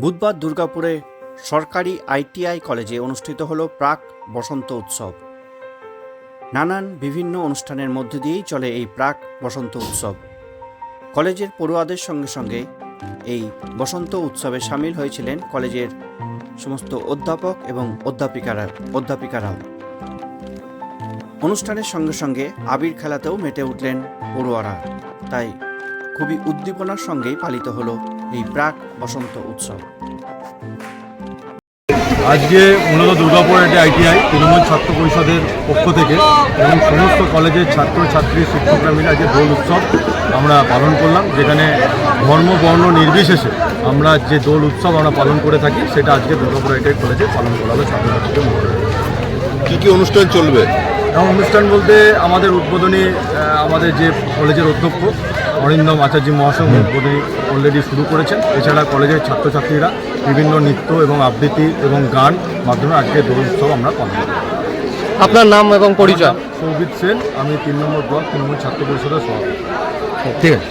বুধবার দুর্গাপুরে সরকারি আইটিআই কলেজে অনুষ্ঠিত হল প্রাক বসন্ত উৎসব। নানান বিভিন্ন অনুষ্ঠানের মধ্য দিয়েই চলে এই প্রাক বসন্ত উৎসব। কলেজের পড়ুয়াদের সঙ্গে সঙ্গে এই বসন্ত উৎসবে সামিল হয়েছিলেন কলেজের সমস্ত অধ্যাপক এবং অধ্যাপিকারা, অধ্যাপিকারাও। অনুষ্ঠানের সঙ্গে সঙ্গে আবির খেলাতেও মেতে উঠলেন পড়ুয়ারা। তাই খুবই উদ্দীপনার সঙ্গেই পালিত হলো এই প্রাক বসন্ত উৎসব। আজকে মূলত দুর্গাপুর একটি আইটিআই তৃণমূল ছাত্র পরিষদের পক্ষ থেকে এবং সমস্ত কলেজের ছাত্র ছাত্রী শিক্ষকরা মিলে আজকে দোল উৎসব আমরা পালন করলাম যেখানে ধর্ম বর্ণ নির্বিশেষে আমরা যে দোল উৎসব আমরা পালন করে থাকি সেটা আজকে দুর্গাপুর আইটিআই কলেজে পালন করা হবে ছাত্রছাত্রীদের মধ্যে। কী কী অনুষ্ঠান চলবে? এবং অনুষ্ঠান বলতে আমাদের উদ্বোধনী আমাদের যে কলেজের অধ্যক্ষ অরিন্দম আচার্য মহাশয় উদ্বোধনী অলরেডি শুরু করেছেন। এছাড়া কলেজের ছাত্রছাত্রীরা বিভিন্ন নৃত্য এবং আবৃত্তি এবং গান মাধ্যমে আজকে দোল উৎসব আমরা পালন করি আপনার নাম এবং পরিচয়? সৌভিত সেন আমি তিন নম্বর ব্লক তৃণমূল ছাত্র পরিষদের সভাপতি। ঠিক আছে।